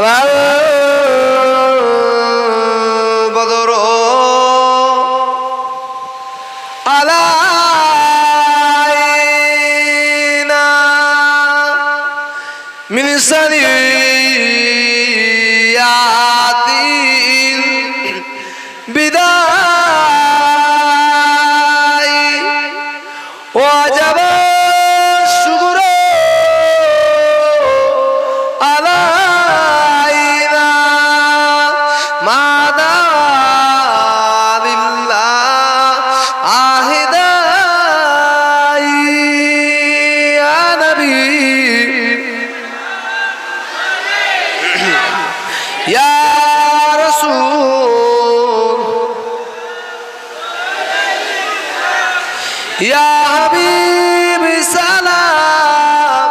Hello. বিদায়। ইয়া হাবিব সালাম।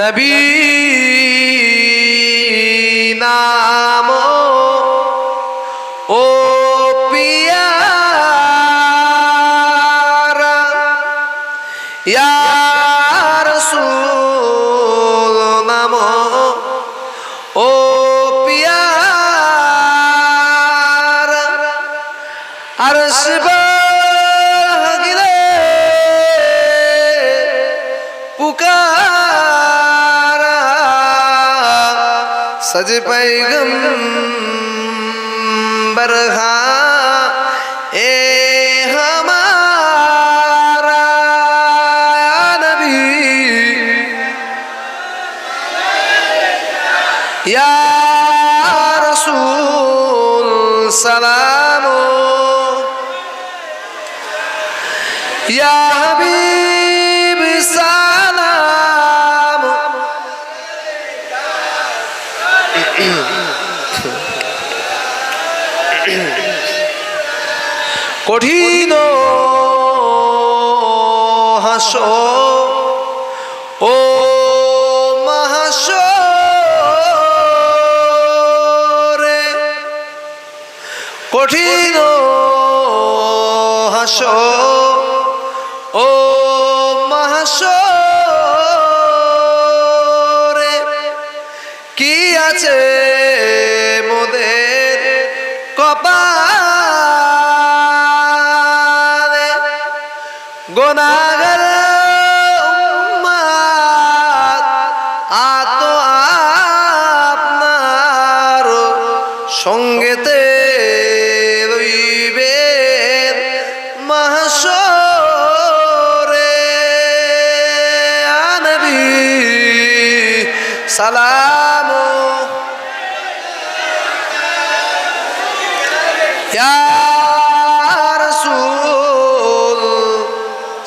নবী নাম আর শিবাগিরে পুকারা সজ পাইগম বরহা এ হামারা নবী। ইয়া কঠিন হাস ও মহাস রে কঠিন হাসো আছে মোদের কপালে। গোনাগার আত আপনার সঙ্গেতে রইবে মহাসরে আনবী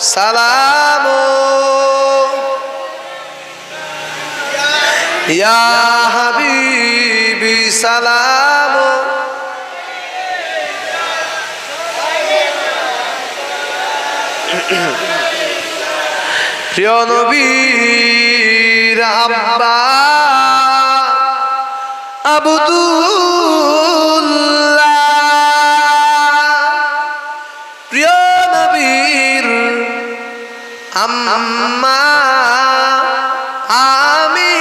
সালাম হাবিবি সালাম প্রিয় নবীর আব্বা আবুদুল আম্মা আমিনা।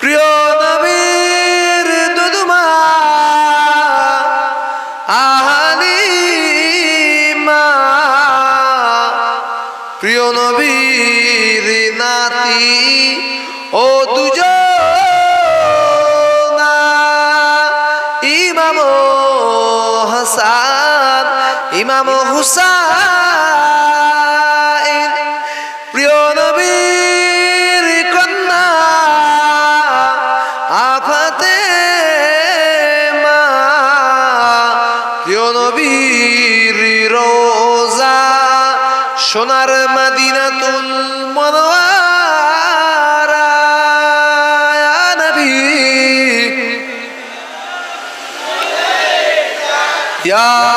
প্রিয় নবীর প্রিয় নবীর নাতি ও দুজনা ইমাম হুসাইন, প্রিয় নবীর কন্যা, আফাতে মা, প্রিয় নবীর রোজা, সোনার মাদিনাতুল মনোয়ারা নবী। ইয়া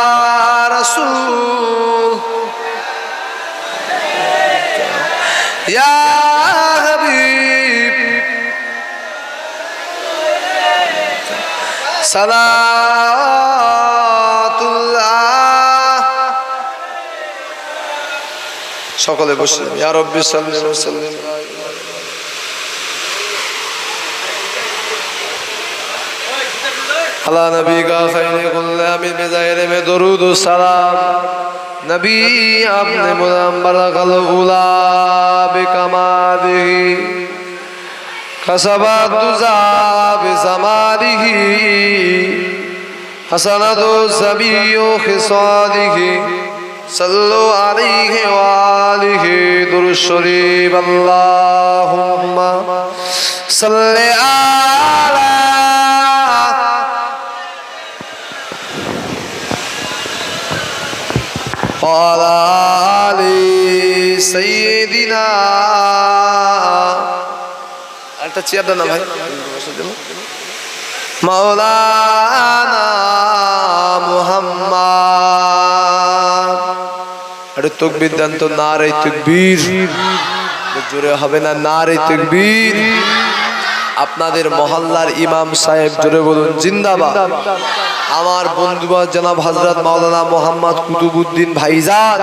সকলে বসে, ইয়া রব্বি সাল্লি ওয়া সাল্লিম আলা নবী কা খাইরে কুল্লামি বিজাইরে মে দরুদ ও সালাম। নবী আপনি মুদাম্বারাকাল উলা বিকামাদিহি কসবা দুজা বিজামাদিহি হাসানাদু সাবিয়ু খিসাদিহি সাল্লু আলাইহি ওয়া আলিহি দুরুদ শরীফ। আল্লাহুম্মা সাল্লি আলা সৈদিনা একটা চেয়ারটা না ভাই। মাওলানা মোহাম্মদ। একটা তকবির দেন তো না রে তকবীর। জোরে হবে না না রে তকবীর। আপনাদের মহল্লার ইমাম সাহেব, জোরে বলুন, জিন্দাবাদ। আমার বন্ধু জনাব হাজরত মাওলানা মোহাম্মদ কুতুবুদ্দিন ভাইজান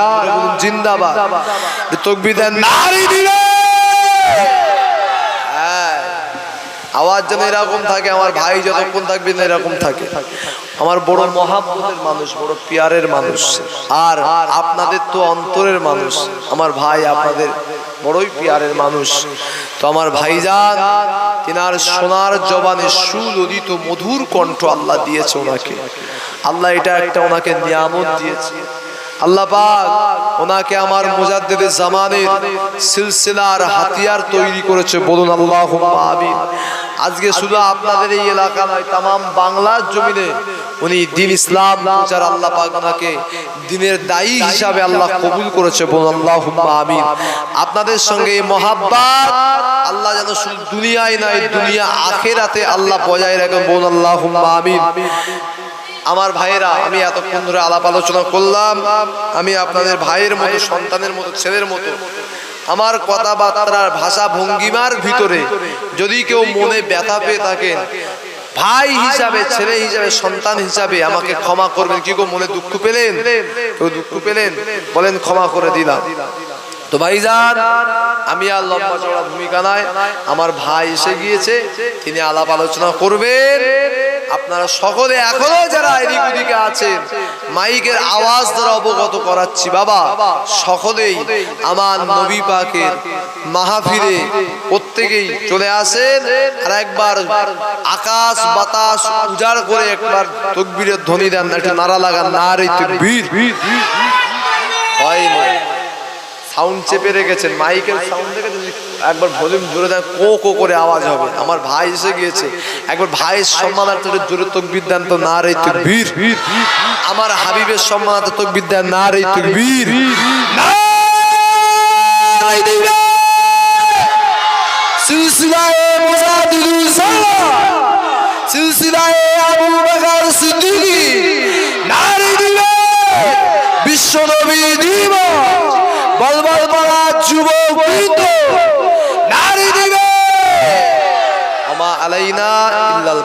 জিন্দাবাদ তকবীর দেন নারে হ্যাঁ। আওয়াজ যেন এরকম থাকে আমার ভাই যতক্ষণ থাকবে না এরকম থাকে। আমার বড় মহাব্বতের মানুষ বড় পিয়ারের মানুষ। আর আপনাদের তো অন্তরের মানুষ। আমার ভাই আপনাদের বড়ই পিয়ারের মানুষ। তো আমার ভাই ভাইজান তিনার সোনার জবানে সুললিত মধুর কণ্ঠ আল্লাহ দিয়েছে ওনাকে। আল্লাহ এটা একটা ওনাকে নিয়ামত দিয়েছে। আল্লাহ পাক ওনাকে আমার মুজাদ্দেদের জামানের সিলসিলার হাতিয়ার তৈরি করেছে, বলুন আল্লাহ আমিন। আজকে শুধু আপনাদের এই এলাকা নয় তাম বাংলার জমিনে উনি দিন ইসলাম প্রচার আল্লাহ পাক ওনাকে দিনের দায়ী হিসাবে আল্লাহ কবুল করেছে, বলুন আল্লাহ আমিন। আপনাদের সঙ্গে এই মহাব্বাত, আল্লাহ যেন শুধু দুনিয়ায় নয়, দুনিয়া আখেরাতে আল্লাহ বজায় রাখেন, বলুন আল্লাহ আমিন। আমার ভাইয়েরা, আমি এতক্ষণ ধরে আলাপ আলোচনা করলাম। আমি আপনাদের ভাইয়ের মতো, সন্তানের মতো, ছেলের মতো। আমার কথাবার্তার ভাষা ভঙ্গিমার ভিতরে যদি কেউ মনে ব্যথা পেয়ে থাকেন, ভাই হিসাবে, ছেলে হিসাবে, সন্তান হিসাবে আমাকে ক্ষমা করবেন। কি গো, মনে দুঃখ পেলেন? কেউ দুঃখ পেলেন? বলেন, ক্ষমা করে দিলাম। তো ভাইজান, আমি আর লম্বা চড়া ভূমিকা নাই। আমার ভাই এসে গিয়েছে, তিনি আলাপ আলোচনা করবেন। আপনারা সকলে এখনও যারা এদিক ওদিকে আছেন, মাইকের আওয়াজ দ্বারা অবগত করাচ্ছি, বাবা। সকলেই আমার নবী পাকের মাহফিলে প্রত্যেকেই চলে আসেন আর একবার আকাশ বাতাস উজাড় করে একবার তকবীরের ধ্বনি দেন, একটা নারা লাগান নারে তকবীর। হয় সাউন্ড চেপে রেখেছেন, মাইকের সাউন্ড দেখেছেন? একবার ভলিউম জোরে দেয়, কো কো করে আওয়াজ হবে। আমার ভাই এসে গিয়েছে। একবার ভাইয়ের সম্মানার্থে জোরে তকবির দেন তো, না রে তকবীর। আমার হাবিবের সম্মানার্থে তকবির দেন, না রে তকবীর। সিলসিলায়ে মুজাদ্দিদুল সালাম, সিলসিলায়ে আবু বকর সিদ্দিকী। বিশ্ব নবী দিব বল বল যুবক নারী দিবে। আমা আলাইনা ইল্লাল